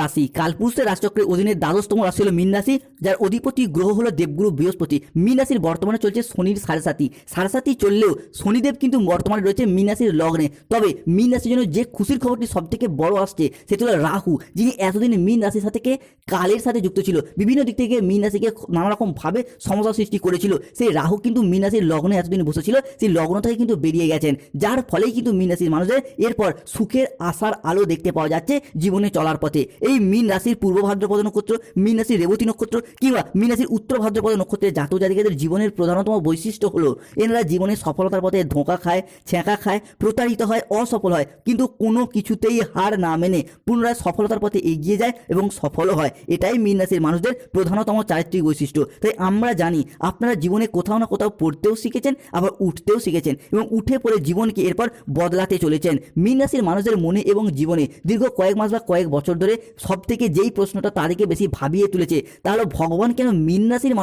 রাশি। কালপুরুষের রাশিচক্রের অধীনে দ্বাদশতম রাশি হলো মীন রাশি, যার অধিপতি গ্রহ হলো দেবগুরু বৃহস্পতি। মীন রাশির বর্তমানে চলছে শনির সাড়ে সাতি সাড়ে সাতি চললেও শনিদেব কিন্তু বর্তমানে রয়েছে মীন রাশির লগ্নে। তবে মীন রাশির জন্য যে খুশির খবরটি সব থেকে বড় আসছে, সেটি হলো রাহু, যিনি এতদিন মীন রাশির সাথে কালের সাথে যুক্ত ছিল। বিভিন্ন দিক থেকে মীন রাশিকে নানা রকম ভাবে সমস্যা সৃষ্টি করেছিল। সেই রাহু কিন্তু মীন রাশির লগ্নে এতদিন বসেছিল সেই লগ্ন থেকে কিন্তু বেরিয়ে গেছেন। যার ফলেই কিন্তু মীন রাশির মানুষদের এরপর সুখের আশার আলো দেখতে পাওয়া যাচ্ছে জীবনে চলার পথে। এই মীন রাশির পূর্ব ভাদ্রপদ নক্ষত্র, মীন রাশির রেবতী নক্ষত্র কিংবা মীন রাশির উত্তর ভাদ্রপদ নক্ষত্রের জাতক জাতিকাদের জীবনের প্রধানতম বৈশিষ্ট্য হলো, এনারা জীবনে সফলতার পথে ধোঁকা খায়, ছ্যাঁকা খায়, প্রতারিত হয়, অসফল হয়, কিন্তু কোনো কিছুতেই হার না মেনে পুনরায় সফলতার পথে এগিয়ে যায় এবং সফল হয়। এটাই মীন রাশির মানুষদের প্রধানতম চারিত্রিক বৈশিষ্ট্য। তাই আমরা জানি, আপনারা জীবনে কোথাও না কোথাও পড়তেও শিখেছেন, আবার উঠতেও শিখেছেন এবং উঠে পড়ে জীবনকে এরপর বদলাতে চলেছেন। মীন রাশির মানুষদের মনে এবং জীবনে দীর্ঘ কয়েক মাস বা কয়েক বছর ধরে সব থেকে যেই প্রশ্নটা তাদেরকে বেশি ভাবিয়ে তুলেছে, তাহলে ভগবান কেন মীন রাশির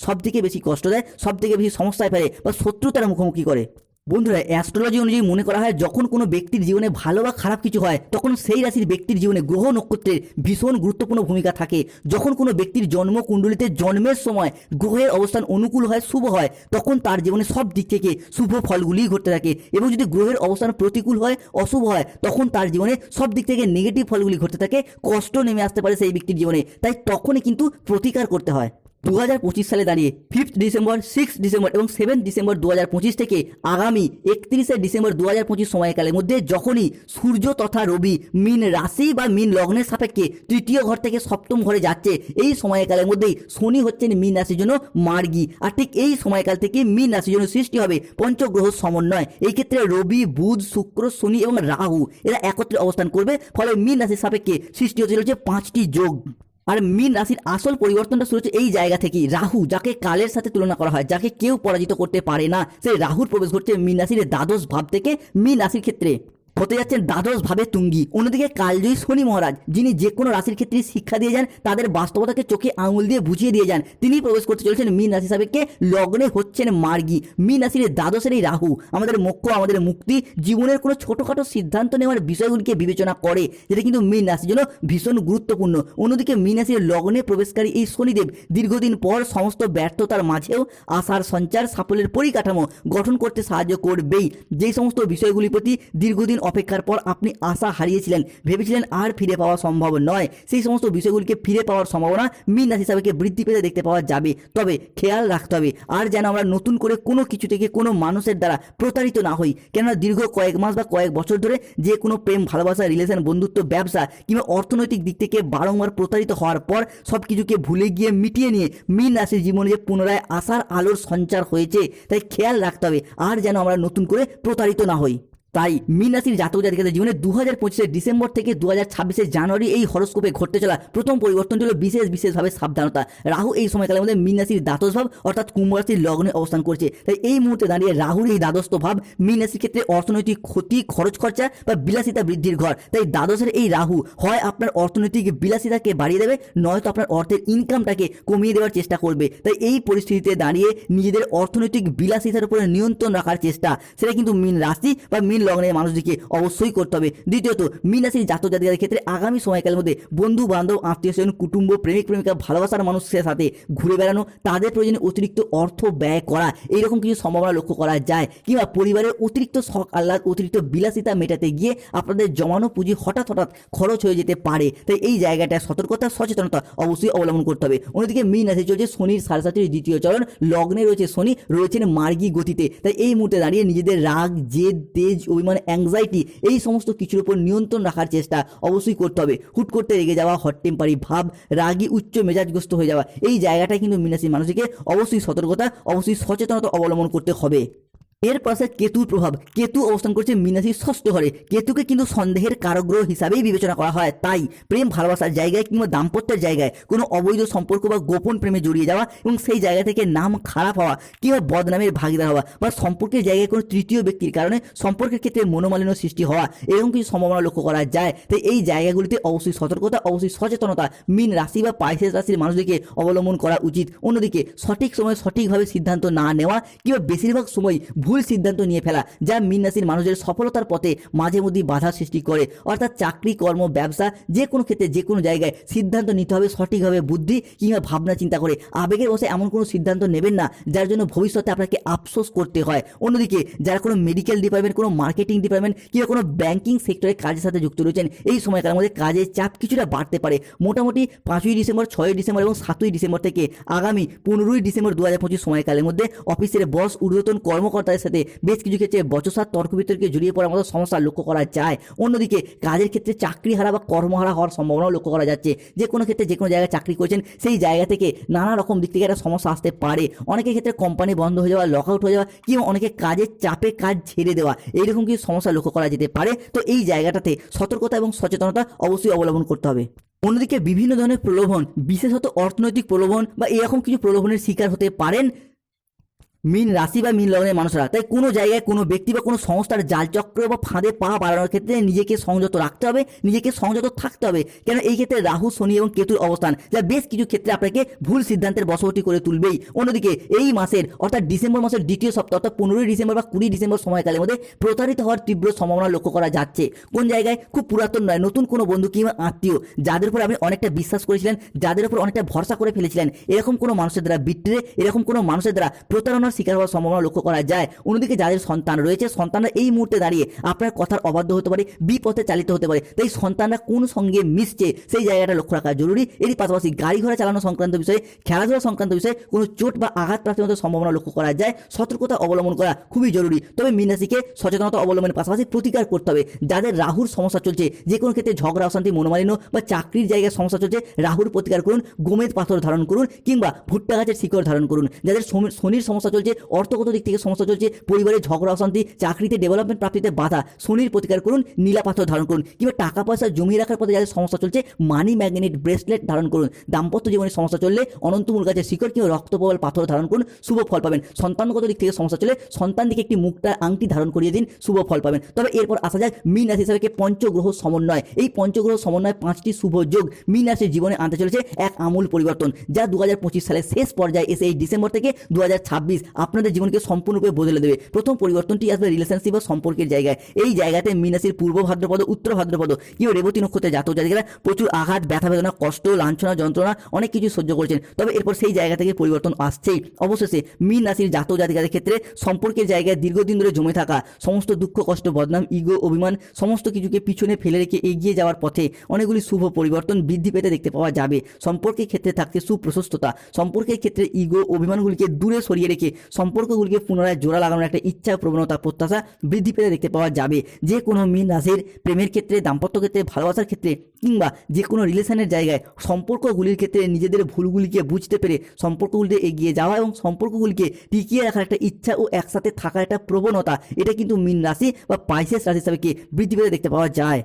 সব থেকে বেশি কষ্ট দেয়, সবথেকে বেশি সমস্যায় ফেলে বা শত্রুতার মুখোমুখি করে? বন্ধুরা অ্যাস্ট্রোলজি অনুযায়ী মনে করা হয় যখন কোনো ব্যক্তির জীবনে ভালো বা খারাপ কিছু হয়, তখন সেই রাশির ব্যক্তির জীবনে গ্রহ নক্ষত্রের ভীষণ গুরুত্বপূর্ণ ভূমিকা থাকে। যখন কোনো ব্যক্তির জন্ম কুণ্ডলিতে জন্মের সময় গ্রহের অবস্থান অনুকূল হয়, শুভ হয়, তখন তার জীবনে সব দিক থেকে শুভ ফলগুলিই ঘটতে থাকে এবং যদি গ্রহের অবস্থান প্রতিকূল হয়, অশুভ হয়, তখন তার জীবনে সব দিক থেকে নেগেটিভ ফলগুলি ঘটতে থাকে, কষ্ট নেমে আসতে পারে সেই ব্যক্তির জীবনে। তাই তখনই কিন্তু প্রতিকার করতে হয়। দু হাজার পঁচিশ সালে দাঁড়িয়ে ফিফথ ডিসেম্বর সিক্স ডিসেম্বর এবং সেভেন ডিসেম্বর দু হাজার পঁচিশ থেকে আগামী একত্রিশে ডিসেম্বর দু হাজার পঁচিশ সময়কালের মধ্যে যখনই সূর্য তথা রবি, মিন রাশি বা মিন লগ্নের সাপেক্ষে তৃতীয় ঘর থেকে সপ্তম ঘরে যাচ্ছে, এই সময়কালের মধ্যেই শনি হচ্ছেন মিন রাশির জন্য মার্গী। আর ঠিক এই সময়কাল থেকে মিন রাশির জন্য সৃষ্টি হবে পঞ্চগ্রহ সমন্বয়। এই ক্ষেত্রে রবি, বুধ, শুক্র, শনি এবং রাহু এরা একত্রে অবস্থান করবে। ফলে মিন রাশির সাপেক্ষে সৃষ্টি হতে চলেছে পাঁচটি যোগ। আর মীন রাশির আসল পরিবর্তনটা শুরু হচ্ছে এই জায়গা থেকেই। রাহু, যাকে কালের সাথে তুলনা করা হয়, যাকে কেউ পরাজিত করতে পারে না, সেই রাহুর প্রবেশ ঘটছে মীন রাশির দ্বাদশ ভাব থেকে। মীন রাশির ক্ষেত্রে হতে যাচ্ছেন দ্বাদশ ভাবে তুঙ্গি। অন্যদিকে কালজয়ী শনি মহারাজ, যিনি যে কোনো রাশির ক্ষেত্রে শিক্ষা দিয়ে যান, তাদের বাস্তবতাকে চোখে আঙুল দিয়ে বুঝিয়ে দিয়ে যান। তিনি প্রবেশ করতে চলেছেন মীন রাশি সাপেক্ষে লগ্নে হচ্ছেন মার্গী। মীন রাশির দ্বাদশের এই রাহু। আমাদের মোক্ষ, আমাদের মুক্তি, জীবনের কোনো ছোটোখাটো সিদ্ধান্ত নেওয়ার বিষয়গুলিকে বিবেচনা করে, যেটা কিন্তু মীন রাশির জন্য ভীষণ গুরুত্বপূর্ণ। অন্যদিকে মীন রাশির লগ্নে প্রবেশকারী এই শনিদেব দীর্ঘদিন পর সমস্ত ব্যর্থতার মাঝেও আশার সঞ্চার, সাফল্যের পরিকাঠামো গঠন করতে সাহায্য করবেই। যেই সমস্ত বিষয়গুলির প্রতি দীর্ঘদিন অপেক্ষার পর আপনি আশা হারিয়েছিলেন, ভেবেছিলেন আর ফিরে পাওয়া সম্ভব নয়। সেই সমস্ত বিষয়গুলিকে ফিরে পাওয়ার সম্ভাবনা মিন রাশি হিসাবে বৃদ্ধি পেতে দেখতে পাওয়া যাবে। তবে খেয়াল রাখতে হবে, আর যেন আমরা নতুন করে কোনো কিছু থেকে কোনো মানুষের দ্বারা প্রতারিত না হই। কেননা দীর্ঘ কয়েক মাস বা কয়েক বছর ধরে যে কোনো প্রেম, ভালোবাসা রিলেশন বন্ধুত্ব, ব্যবসা কিংবা অর্থনৈতিক দিক থেকে বারংবার প্রতারিত হওয়ার পর সব কিছুকে ভুলে গিয়ে মিটিয়ে নিয়ে মিন রাশির জীবনে যে পুনরায় আশার আলোর সঞ্চার হয়েছে, তাই খেয়াল রাখতে হবে, আর যেন আমরা নতুন করে প্রতারিত না হই। তাই মীন রাশির জাতক জাতিকাদের জীবনে দু হাজার পঁচিশের ডিসেম্বর থেকে দু হাজার ছাব্বিশের জানুয়ারি এই হরস্কোপে ঘটতে চলা প্রথম পরিবর্তনটি হলো বিশেষ বিশেষভাবে সাবধানতা। রাহু এই সময়কালের মধ্যে মীন রাশির দ্বাদশ ভাব অর্থাৎ কুম্ভ রাশির লগ্নে অবস্থান করছে। তাই এই মুহূর্তে দাঁড়িয়ে রাহুর এই দ্বাদস্থ ভাব মীন রাশির ক্ষেত্রে অর্থনৈতিক ক্ষতি, খরচ খরচা বা বিলাসিতা বৃদ্ধির ঘর। তাই দ্বাদশের এই রাহু হয় আপনার অর্থনৈতিক বিলাসিতাকে বাড়িয়ে দেবে, নয়তো আপনার অর্থের ইনকামটাকে কমিয়ে দেওয়ার চেষ্টা করবে। তাই এই পরিস্থিতিতে দাঁড়িয়ে নিজেদের অর্থনৈতিক বিলাসিতার উপরে নিয়ন্ত্রণ রাখার চেষ্টা। সেটা কিন্তু মীন রাশি বা মীন লগ্নের মানুষদেরকে অবশ্যই করতে হবে। দ্বিতীয়ত মীন রাশির জাতক জাতিকাদের ক্ষেত্রে আগামী সময়কালের মধ্যে বন্ধু বান্ধব আত্মীয় স্বজন, কুটুম্ব, প্রেমিক, প্রেমিকা, ভালোবাসার মানুষের সাথে ঘুরে বেড়ানো, তাদের প্রয়োজনে অতিরিক্ত অর্থ ব্যয় করা, এইরকম কিছু সম্ভাবনা লক্ষ্য করা যায়। কিংবা পরিবারের অতিরিক্ত শখ, আহ্লাদ, অতিরিক্ত বিলাসিতা মেটাতে গিয়ে আপনাদের জমানো পুঁজি হঠাৎ হঠাৎ খরচ হয়ে যেতে পারে। তাই এই জায়গাটায় সতর্কতা, সচেতনতা অবশ্যই অবলম্বন করতে হবে। অন্যদিকে মীন রাশি চলছে শনির সাড়ে সাতের দ্বিতীয় চরণ। লগ্নে রয়েছে শনি, রয়েছেন মার্গী গতিতে। তাই এই মুহূর্তে দাঁড়িয়ে নিজেদের রাগ, জেদ, তেজ অভিমান অ্যাংজাইটি এই সমস্ত কিছুর উপর নিয়ন্ত্রণ রাখার চেষ্টা অবশ্যই করতে হবে। হুট করতে রেগে যাওয়া হট টেম্পারি ভাব, রাগী, উচ্চ মেজাজগ্রস্ত হয়ে যাওয়া, এই জায়গাটায় কিন্তু মিনাসি মানুষকে অবশ্যই সতর্কতা, অবশ্যই সচেতনতা অবলম্বন করতে হবে। এর পাশে কেতুর প্রভাব। কেতু অবস্থান করছে মিনাসির ষষ্ঠ ঘরে। কেতুকে কিন্তু সন্দেহের কারগ্রহ হিসাবেই বিবেচনা করা হয়। তাই প্রেম, ভালোবাসার জায়গায় কিংবা দাম্পত্যের জায়গায় কোনো অবৈধ সম্পর্ক বা গোপন প্রেমে জড়িয়ে যাওয়া এবং সেই জায়গা থেকে নাম খারাপ হওয়া কিংবা বদনামের ভাগিদার হওয়া বা সম্পর্কের জায়গায় কোনো তৃতীয় ব্যক্তির কারণে সম্পর্কের ক্ষেত্রে মনোমালিন্য সৃষ্টি হওয়া এরকম কিছু সম্ভাবনা লক্ষ্য করা যায়। তাই এই জায়গাগুলিতে অবশ্যই সতর্কতা, অবশ্যই সচেতনতা, মিন রাশি বা পাইসেস রাশির মানুষদেরকে অবলম্বন করা উচিত। অন্যদিকে সঠিক সময়ে সঠিকভাবে সিদ্ধান্ত না নেওয়া কিংবা বেশিরভাগ সময় ভুল ভুল সিদ্ধান্ত নিয়ে ফেলা, যা মীন রাশির মানুষের সফলতার পথে মাঝে মধ্যেই বাধা সৃষ্টি করে। অর্থাৎ চাকরি, কর্ম, ব্যবসা, যে কোনো ক্ষেত্রে, যে কোনো জায়গায় সিদ্ধান্ত নিতে হবে সঠিকভাবে বুদ্ধি কিংবা ভাবনা চিন্তা করে। আবেগের বসে এমন কোনো সিদ্ধান্ত নেবেন না, যার জন্য ভবিষ্যতে আপনাকে আফসোস করতে হয়। অন্যদিকে, যারা কোনো মেডিকেল ডিপার্টমেন্ট কোনো মার্কেটিং ডিপার্টমেন্ট কিংবা কোনো ব্যাংকিং সেক্টরে কাজের সাথে যুক্ত রয়েছেন, এই সময়কালের মধ্যে কাজের চাপ কিছুটা বাড়তে পারে। মোটামুটি পাঁচই ডিসেম্বর, ছয়ই ডিসেম্বর এবং সাতই ডিসেম্বর থেকে আগামী পনেরোই ডিসেম্বর দু হাজার পঁচিশ সময়কালের মধ্যে অফিসের বস, ঊর্ধ্বতন কর্মকর্তাদের সাথে বেশ কিছু ক্ষেত্রে বচসার, তর্ক বিতর্কে জড়িয়ে পড়ার মতো সমস্যা লক্ষ্য করা যায়। অন্যদিকে কাজের ক্ষেত্রে চাকরি হারা বা কর্মহারা হওয়ার সম্ভাবনাও লক্ষ্য করা যাচ্ছে। যে কোনো ক্ষেত্রে যে কোনো জায়গায় চাকরি করছেন, সেই জায়গা থেকে নানা রকম দিক থেকে একটা সমস্যা আসতে পারে। অনেকের ক্ষেত্রে কোম্পানি বন্ধ হয়ে যাওয়া লক আউট হয়ে যাওয়া, কিংবা অনেকে কাজের চাপে কাজ ছেড়ে দেওয়া, এইরকম কিছু সমস্যা লক্ষ্য করা যেতে পারে। তো এই জায়গাটাতে সতর্কতা এবং সচেতনতা অবশ্যই অবলম্বন করতে হবে। অন্যদিকে বিভিন্ন ধরনের প্রলোভন, বিশেষত অর্থনৈতিক প্রলোভন বা এরকম কিছু প্রলোভনের শিকার হতে পারেন। মিন রাশি বা মিন লগ্নের মানুষরা। তাই কোনো জায়গায় কোনো ব্যক্তি বা কোনো সংস্থার জালচক্র বা ফাঁদে পা বাড়ানোর ক্ষেত্রে নিজেকে সংযত রাখতে হবে, নিজেকে সংযত থাকতে হবে। কেন? এই ক্ষেত্রে রাহু, শনি এবং কেতুর অবস্থান, যা বেশ কিছু ক্ষেত্রে আপনাকে ভুল সিদ্ধান্তের বশবর্তী করে তুলবেই। অন্যদিকে এই মাসের, অর্থাৎ ডিসেম্বর মাসের দ্বিতীয় সপ্তাহ, অর্থাৎ পনেরোই ডিসেম্বর বা কুড়ি ডিসেম্বর সময়কালের মধ্যে প্রতারিত হওয়ার তীব্র সম্ভাবনা লক্ষ্য করা যাচ্ছে। কোন জায়গায়? খুব পুরাতন নয়, নতুন কোনো বন্ধু কিংবা আত্মীয়, যাদের উপর আপনি অনেকটা বিশ্বাস করেছিলেন, যাদের উপর অনেকটা ভরসা করে ফেলেছিলেন। এরকম কোনো মানুষের দ্বারা বিট্রে, এরকম কোনো মানুষের দ্বারা প্রতারণার শিকার হওয়ার সম্ভাবনা লক্ষ্য করা যায়। অন্যদিকে যাদের সন্তান রয়েছে, সন্তানরা এই মুহূর্তে দাঁড়িয়ে আপনার কথার অবাধ্য হতে পারে, বিপথে চালিত হতে পারে। তাই সন্তানরা কোন সঙ্গে মিশছে, সেই জায়গাটা লক্ষ্য রাখা জরুরি। এরই পাশাপাশি গাড়ি ঘোড়া চালানো সংক্রান্ত বিষয়ে, খেলাধুলা সংক্রান্ত বিষয়ে কোনো চোট বা আঘাত প্রাপ্তির মতো সম্ভাবনা লক্ষ্য করা যায়। সতর্কতা অবলম্বন করা খুবই জরুরি। তবে মিনাসিকে সচেতনতা অবলম্বনের পাশাপাশি প্রতিকার করতে হবে। যাদের রাহুর সমস্যা চলছে, যে কোনো ক্ষেত্রে ঝগড়া, অশান্তি, মনোমালিন্য বা চাকরির জায়গায় সমস্যা চলছে, রাহুর প্রতিকার করুন গোমেদ পাথর ধারণ করুন কিংবা ভুট্টা গাছের শিকড় ধারণ করুন। যাদের শনির সমস্যা চলছে অর্থগত দিক থেকে সমস্যা চলছে, পরিবারে ঝগড়া, অশান্তি, চাকরিতে ডেভেলপমেন্ট প্রাপ্তিতে বাধা, শনির প্রতিকার করুন, নীলা পাথর ধারণ করুন, কিংবা টাকা পয়সা জমিয়ে রাখার পথে যাদের সমস্যা চলছে মানি ম্যাগনেট ব্রেসলেট ধারণ করুন, দাম্পত্য জীবনের সমস্যা চললে অনন্তমূল গাছের শিকড় কিংবা রক্তপ্রবাল পাথর ধারণ করুন, শুভ ফল পাবেন। সন্তানগত দিক থেকে সমস্যা চলে সন্তান দিকে একটি মুক্তার আংটি ধারণ করিয়ে দিন, শুভ ফল পাবেন। তবে এরপর আসা যাক মিন রাশি হিসাবে পঞ্চগ্রহ সমন্বয়। এই পঞ্চগ্রহ সমন্বয় পাঁচটি শুভ যোগ মিন রাশির জীবনে আনতে চলেছে এক আমূল পরিবর্তন, যা দু হাজার পঁচিশ সালের শেষ পর্যায়ে এসে এই ডিসেম্বর থেকে দু হাজার ছাব্বিশ আপনাদের জীবনকে সম্পূর্ণরূপে বদলে দেবে। প্রথম পরিবর্তনটি আসবে রিলেশনশিপ বা সম্পর্কের জায়গায়। এই জায়গাতে মীনাশির পূর্ব ভাদ্রপদ, উত্তর ভাদ্রপদ, কেউ রেবতী নক্ষত্রে জাতক জাতিকারা প্রচুর আঘাত, ব্যথা বেদনা, কষ্ট, লাঞ্ছনা, যন্ত্রণা, অনেক কিছু সহ্য করছেন। তবে এরপর সেই জায়গা থেকে পরিবর্তন আসছেই। অবশেষে মীন রাশির জাতক জাতিকাদের ক্ষেত্রে সম্পর্কের জায়গায় দীর্ঘদিন ধরে জমে থাকা, সমস্ত দুঃখ, কষ্ট, বদনাম ইগো অভিমান, সমস্ত কিছুকে পিছনে ফেলে রেখে এগিয়ে যাওয়ার পথে অনেকগুলি শুভ পরিবর্তন বৃদ্ধি পেতে দেখতে পাওয়া যাবে। সম্পর্কের ক্ষেত্রে থাকছে সুপ্রশস্ততা। সম্পর্কের ক্ষেত্রে ইগো অভিমানগুলিকে দূরে সরিয়ে রেখে সম্পর্কগুলিকে পুনরায় জোড়া লাগানোর একটা ইচ্ছা, প্রবণতা, প্রত্যাশা বৃদ্ধি পেতে দেখতে পাওয়া যাবে। যে কোনো মীন রাশির প্রেমের ক্ষেত্রে, দাম্পত্য ক্ষেত্রে, ভালোবাসার ক্ষেত্রে কিংবা যে কোনো রিলেশনের জায়গায় সম্পর্কগুলির ক্ষেত্রে নিজেদের ভুলগুলিকে বুঝতে পেরে সম্পর্কগুলিতে এগিয়ে যাওয়া এবং সম্পর্কগুলিকে টিকিয়ে রাখার একটা ইচ্ছা ও একসাথে থাকার একটা প্রবণতা, এটা কিন্তু মীন রাশি বা পাইসেস রাশি হিসাবে বৃদ্ধি পেতে দেখতে পাওয়া যায়।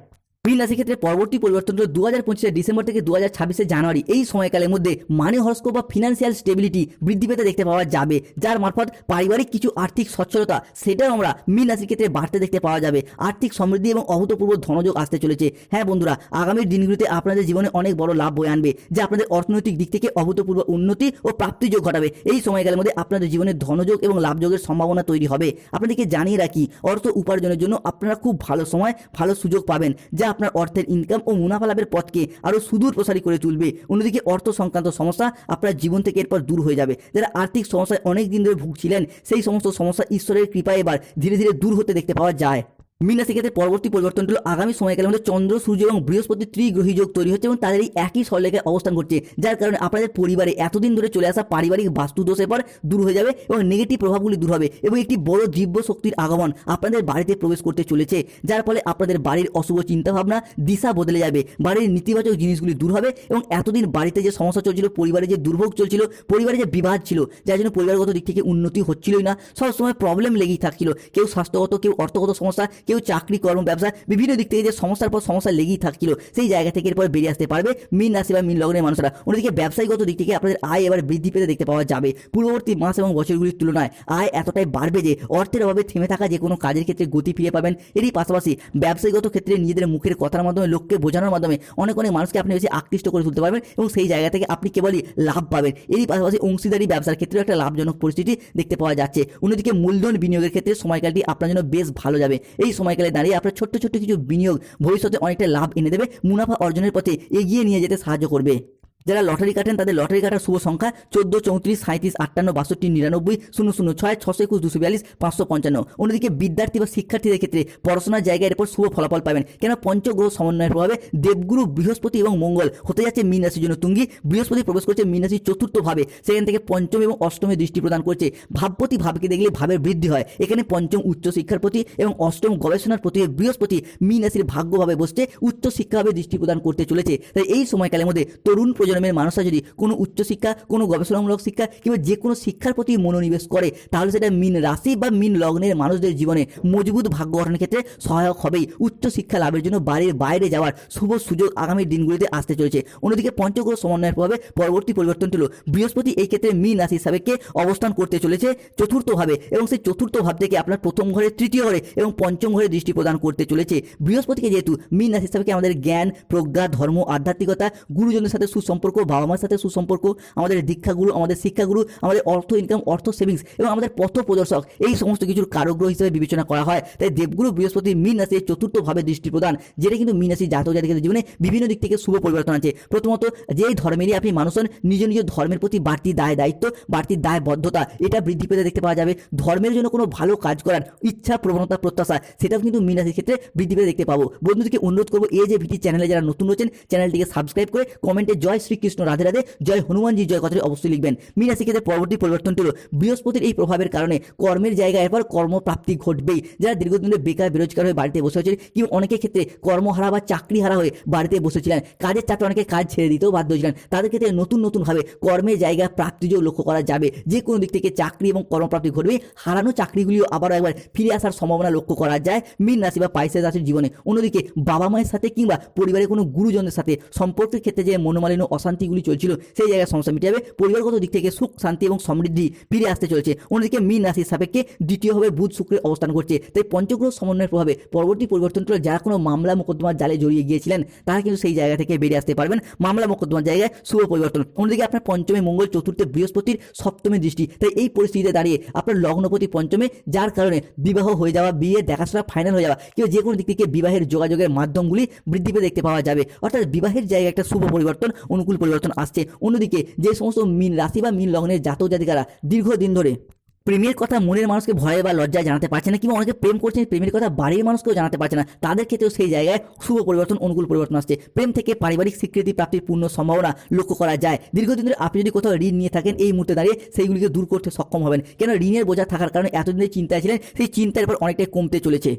মীন রাশির ক্ষেত্রে পরবর্তী পরিবর্তন হলো দু হাজার পঁচিশে ডিসেম্বর থেকে দু হাজার ছাব্বিশে জানুয়ারি। এই সময়কালের মধ্যে মানি হরস্কোপ বা ফিনান্সিয়াল স্টেবিলিটি বৃদ্ধি পেতে দেখতে পাওয়া যাবে, যার মারফত পারিবারিক কিছু আর্থিক সচ্ছলতা, সেটাও আমরা মীন রাশির ক্ষেত্রে বাড়তে দেখতে পাওয়া যাবে। আর্থিক সমৃদ্ধি এবং অভূতপূর্ব ধনযোগ আসতে চলেছে। হ্যাঁ বন্ধুরা, আগামী দিনগুলিতে আপনাদের জীবনে অনেক বড় লাভ বয়ে আনবে, যা আপনাদের অর্থনৈতিক দিক থেকে অভূতপূর্ব উন্নতি ও প্রাপ্তিযোগ ঘটাবে। এই সময়কালের মধ্যে আপনাদের জীবনে ধনযোগ এবং লাভযোগের সম্ভাবনা তৈরি হবে। আপনাদেরকে জানিয়ে রাখি, অর্থ উপার্জনের জন্য আপনারা খুব ভালো সময়, ভালো সুযোগ পাবেন, যা আপনার অর্থের ইনকাম ও মুনাফা লাভের পথকে আরও সুদূর প্রসারী করে তুলবে। অন্যদিকে অর্থ সংক্রান্ত সমস্যা আপনার জীবন থেকে এরপর দূর হয়ে যাবে। যারা আর্থিক সমস্যায় অনেক দিন ধরে ভুগছিলেন, সেই সমস্ত সমস্যা ঈশ্বরের কৃপায় এবার ধীরে ধীরে দূর হতে দেখতে পাওয়া যায়। মীন রাশি ক্ষেত্রে পরবর্তী পরিবর্তন হলো আগামী সময়কালের মধ্যে চন্দ্র, সূর্য এবং বৃহস্পতি ত্রিগ্রহী যোগ তৈরি হচ্ছে এবং তাদের এই একই সরলেখায় অবস্থান করছে যার কারণে আপনাদের পরিবারে এতদিন ধরে চলে আসা পারিবারিক বাস্তুদোষ পর দূর হয়ে যাবে এবং নেগেটিভ প্রভাবগুলি দূর হবে এবং একটি বড় দিব্য শক্তির আগমন আপনাদের বাড়িতে প্রবেশ করতে চলেছে, যার ফলে আপনাদের বাড়ির অশুভ চিন্তাভাবনা দিশা বদলে যাবে, বাড়ির নেতিবাচক জিনিসগুলি দূর হবে এবং এতদিন বাড়িতে যে সমস্যা চলছিল, পরিবারে যে দুর্ভোগ চলছিল, পরিবারে যে বিবাদ ছিল, যার জন্য পরিবারগত দিক থেকে উন্নতি হচ্ছিলই না, সবসময় প্রবলেম লেগেই থাকছিল, কেউ স্বাস্থ্যগত, কেউ অর্থগত সমস্যা কেউ চাকরি, কর্ম, ব্যবসা বিভিন্ন দিক থেকে যে সমস্যার পর সমস্যা লেগেই থাকছিল, সেই জায়গা থেকে এরপর বেরিয়ে আসতে পারবে মিন রাশি বা মিন লগ্নের মানুষরা। অন্যদিকে ব্যবসায়ীগত দিক থেকে আপনাদের আয় এবার বৃদ্ধি পেতে দেখতে পাওয়া যাবে। পূর্ববর্তী মাস এবং বছরগুলির তুলনায় আয় এতটাই বাড়বে যে অর্থের অভাবে থেমে থাকা যে কোনো কাজের ক্ষেত্রে গতি ফিরে পাবেন। এরই পাশাপাশি ব্যবসায়ীগত ক্ষেত্রে নিজেদের মুখের কথার মাধ্যমে, লোককে বোঝানোর মাধ্যমে অনেক অনেক মানুষকে আপনি বেশি আকৃষ্ট করে তুলতে পারবেন এবং সেই জায়গা থেকে আপনি কেবলই লাভ পাবেন। এরই পাশাপাশি অংশীদারি ব্যবসার ক্ষেত্রেও একটা লাভজনক পরিস্থিতি দেখতে পাওয়া যাচ্ছে। অন্যদিকে মূলধন বিনিয়োগের ক্ষেত্রে সময়কালটি আপনার জন্য বেশ ভালো যাবে। এই সময়কালে দাঁড়িয়ে আপনার ছোট্ট ছোট্ট কিছু বিনিয়োগ ভবিষ্যতে অনেকটা লাভ এনে দেবে। মুনাফা অর্জনের পথে এগিয়ে নিয়ে যেতে সাহায্য করবে। যারা লটারি কাটেন, তাদের লটারি কাটার শুভ সংখ্যা চোদ্দ, চৌত্রিশ সাঁত্রিশ আটান্ন, বাষট্টি, নিরানব্বই, শূন্য শূন্য, ছয়, ছশো একুশ, দুশো বিয়াল্লিশ, পাঁচশো পঞ্চান্ন। অন্যদিকে বিদ্যার্থী বা শিক্ষার্থীদের ক্ষেত্রে পড়াশোনার জায়গায় এরপর শুভ ফলাফল পাবেন। কেন? পঞ্চগ্রহ সমন্বয়ের প্রভাবে দেবগুরু বৃহস্পতি এবং মঙ্গল। হতে যাচ্ছে মীন রাশির জন্য তুঙ্গি। বৃহস্পতি প্রবেশ করছে মীন রাশির চতুর্থ ভাবে। সেখান থেকে পঞ্চম এবং অষ্টমে দৃষ্টি প্রদান করছে। ভাবপতি ভাবকে দেখলে ভাবের বৃদ্ধি হয়। এখানে পঞ্চম উচ্চ শিক্ষার প্রতি এবং অষ্টম গবেষণার প্রতি বৃহস্পতি মীন রাশির ভাগ্যভাবে বসছে। উচ্চ শিক্ষাভাবে দৃষ্টি প্রদান করতে চলেছে। তাই এই সময়কালের মধ্যে তরুণ প্রজন্মের মানুষরা যদি কোনো উচ্চশিক্ষা কোনো গবেষণামূলক শিক্ষা কিংবা যে কোনো শিক্ষার প্রতি মনোনিবেশ করে, তাহলে সেটা মিন রাশি বা মিন লগ্নের মানুষদের জীবনে মজবুত ভাগ্য গঠনের ক্ষেত্রে সহায়ক হবেই। উচ্চ শিক্ষা লাভের জন্য বাড়ির বাইরে যাওয়ার শুভ সুযোগ আগামী দিনগুলিতে আসতে চলেছে। অন্যদিকে পঞ্চগ্রহ সমন্বয়ের প্রভাবে পরবর্তী পরিবর্তনটি হলো বৃহস্পতি এই ক্ষেত্রে মিন রাশি হিসাবে অবস্থান করতে চলেছে? চতুর্থভাবে এবং সেই চতুর্থ ভাব থেকে আপনার প্রথম ঘরে, তৃতীয় ঘরে এবং পঞ্চম ঘরে দৃষ্টি প্রদান করতে চলেছে। বৃহস্পতিকে যেহেতু মিন রাশি হিসাবে আমাদের জ্ঞান, প্রজ্ঞা, ধর্ম, আধ্যাত্মিকতা গুরুজনের সাথে সুসম্পর্ক বাবা মার সাথে সুসম্পর্ক, আমাদের দীক্ষাগুরু, আমাদের শিক্ষাগুরু, আমাদের অর্থ ইনকাম অর্থ সেভিংস এবং আমাদের পথ প্রদর্শক এই সমস্ত কিছুর কারগ্রহ হিসেবে বিবেচনা করা হয়। তাই দেবগুরু বৃহস্পতি মিন রাশির চতুর্থভাবে দৃষ্টি প্রদান, যেটা কিন্তু মিন রাশির জাতক জাতিকাদের জীবনে বিভিন্ন দিক থেকে শুভ পরিবর্তন আছে প্রথমত যেই ধর্মেরই আপনি মানুষ হন, নিজ নিজ ধর্মের প্রতি বাড়তি দায় দায়িত্ব, বাড়তি দায়বদ্ধতা এটা বৃদ্ধি পেতে দেখতে পাওয়া যাবে। ধর্মের জন্য কোনো ভালো কাজ করার ইচ্ছা, প্রবণতা, প্রত্যাশা, সেটাও কিন্তু মিন রাশির ক্ষেত্রে বৃদ্ধি পেতে দেখতে পাবো। বন্ধুদেরকে অনুরোধ করব, এই যে ভিটি চ্যানেলে যারা নতুন রয়েছেন, চ্যানেলটিকে সাবস্ক্রাইব করে কমেন্টে জয় শ্রীকৃষ্ণ রাধে রাধে, জয় হনুমানজি, জয় কথাটি অবশ্যই লিখবেন। মিন রাশি ক্ষেত্রে পরবর্তী পরিবর্তনটি হলো, বৃহস্পতির এই প্রভাবের কারণে কর্মের জায়গায় এরপর কর্মপ্রাপ্তি ঘটবেই। যারা দীর্ঘদিন ধরে বেকার, বেরোজগার হয়ে বাড়িতে বসে কিংবা অনেকের ক্ষেত্রে কর্মহারা বা চাকরি হারা হয়ে বাড়িতে বসেছিলেন কাজের চাপে অনেকে কাজ ছেড়ে দিতেও বাধ্য হয়েছিলেন, তাদের ক্ষেত্রে নতুন, নতুনভাবে কর্মের জায়গা প্রাপ্তিযোগ লক্ষ্য করা যাবে। যে কোনো দিক থেকে চাকরি এবং কর্মপ্রাপ্তি ঘটবে, হারানো চাকরিগুলিও আবারও একবার ফিরে আসার সম্ভাবনা লক্ষ্য করা যায়। মিন রাশি বা পাইসের রাশির জীবনে অন্যদিকে বাবা মায়ের সাথে কিংবা পরিবারের কোনো গুরুজনদের সাথে সম্পর্কের ক্ষেত্রে যে মনোমালিন্য অশান্তিগুলি চলছিল, সেই জায়গায় সমস্যা মিটে যাবে পরিবারগত দিক থেকে সুখ, শান্তি এবং সমৃদ্ধি ফিরে আসতে চলেছে। অন্যদিকে মিন রাশির সাপেক্ষে দ্বিতীয়ভাবে বুধ শুক্রের অবস্থান করছে। তাই পঞ্চগ্রহ সমন্বয়ের প্রভাবে পরবর্তী পরিবর্তনটা যারা কোনো মামলা মোকদ্দমার জালে জড়িয়ে গিয়েছিলেন, তারা কিন্তু সেই জায়গা থেকে বেরিয়ে আসতে পারবেন। মামলা মোকদ্দমার জায়গায় শুভ পরিবর্তন। অন্যদিকে আপনার পঞ্চমে মঙ্গল, চতুর্থে বৃহস্পতির সপ্তমে দৃষ্টি। তাই এই পরিস্থিতিতে দাঁড়িয়ে আপনার লগ্নপতি পঞ্চমে, যার কারণে বিবাহ হয়ে যাওয়া, বিয়ে, দেখাশোনা ফাইনাল হয়ে যাওয়া কেউ যে কোনো দিক থেকে বিবাহের যোগাযোগের মাধ্যমগুলি বৃদ্ধি পেতে দেখতে পাওয়া যাবে। অর্থাৎ বিবাহের জায়গায় একটা শুভ পরিবর্তন পরিবর্তন আসছে। অন্যদিকে যে সমস্ত মিন রাশি বা মিন লগ্নের জাতক জাতিকারা দীর্ঘদিন ধরে প্রেমের কথা মনের মানুষকে ভয়ে বা লজ্জায় জানাতে পারছে না, কিংবা অনেকে প্রেম করছেন প্রেমের কথা বাড়ির মানুষকেও জানাতে পারছে না, তাদের ক্ষেত্রেও সেই জায়গায় শুভ পরিবর্তন, অনুকূল পরিবর্তন আসছে। প্রেম থেকে পারিবারিক স্বীকৃতি প্রাপ্তির পূর্ণ সম্ভাবনা লক্ষ্য করা যায়। দীর্ঘদিন ধরে আপনি যদি কোথাও ঋণ নিয়ে থাকেন, এই মুহূর্তে দাঁড়িয়ে সেইগুলিকে দূর করতে সক্ষম হবেন। কেন? ঋণের বোঝা থাকার কারণে এতদিন ধরে চিন্তায় ছিলেন, সেই চিন্তার পর অনেকটাই কমতে চলেছে।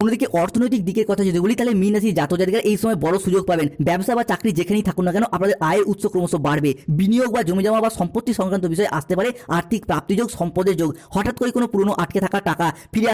অন্যদিকে অর্থনৈতিক দিকের কথা যদি বলি, তাহলে মিন রাশির জাতিকারা এই সময় বড় সুযোগ পাবেন। ব্যবসা বা চাকরি যেখানেই থাকুন না কেন, আপনাদের আয়ের উৎস ক্রমশ বাড়বে। বিনিয়োগ বা জমি জমা বা সম্পত্তি সংক্রান্ত বিষয়ে আসতে পারে আর্থিক প্রাপ্তি যোগ সম্পদের যোগ। হঠাৎ করে কোনো পুরনো আটকে থাকা টাকা ফিরে